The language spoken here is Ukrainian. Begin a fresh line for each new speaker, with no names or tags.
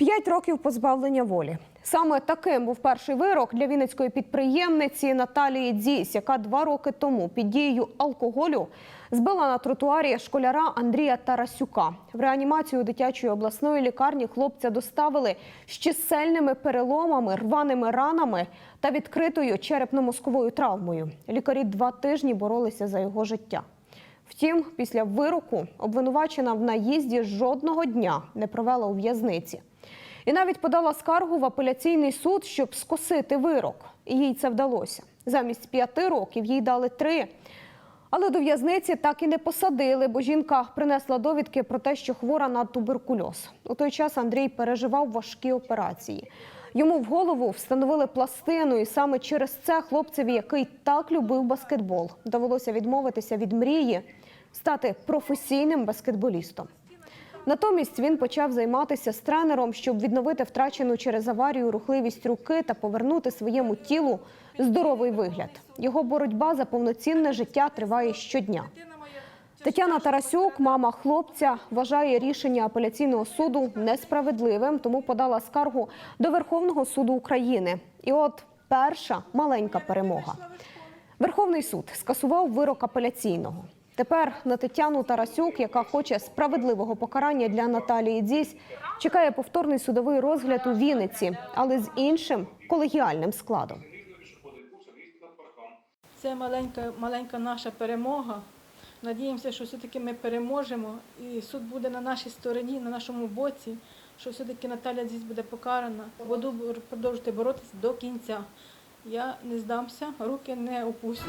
П'ять років позбавлення волі. Саме таким був перший вирок для вінницької підприємниці Наталії Дзісь, яка два роки тому під дією алкоголю збила на тротуарі школяра Андрія Тарасюка. В реанімацію дитячої обласної лікарні хлопця доставили з чисельними переломами, рваними ранами та відкритою черепно-мозковою травмою. Лікарі два тижні боролися за його життя. Втім, після вироку обвинувачена в наїзді жодного дня не провела у в'язниці. І навіть подала скаргу в апеляційний суд, щоб скосити вирок. І їй це вдалося. Замість п'яти років їй дали три. Але до в'язниці так і не посадили, бо жінка принесла довідки про те, що хвора на туберкульоз. У той час Андрій переживав важкі операції. Йому в голову встановили пластину, і саме через це хлопцеві, який так любив баскетбол, довелося відмовитися від мрії стати професійним баскетболістом. Натомість він почав займатися з тренером, щоб відновити втрачену через аварію рухливість руки та повернути своєму тілу здоровий вигляд. Його боротьба за повноцінне життя триває щодня. Тетяна Тарасюк, мама хлопця, вважає рішення апеляційного суду несправедливим, тому подала скаргу до Верховного суду України. І от перша маленька перемога. Верховний суд скасував вирок апеляційного. Тепер на Тетяну Тарасюк, яка хоче справедливого покарання для Наталії Дзісь, чекає повторний судовий розгляд у Вінниці, але з іншим колегіальним складом.
Це маленька, маленька наша перемога. Надіємося, що все-таки ми переможемо, і суд буде на нашій стороні, на нашому боці, що все-таки Наталя Зіс буде покарана. Буду продовжувати боротися до кінця. Я не здамся, руки не опустю.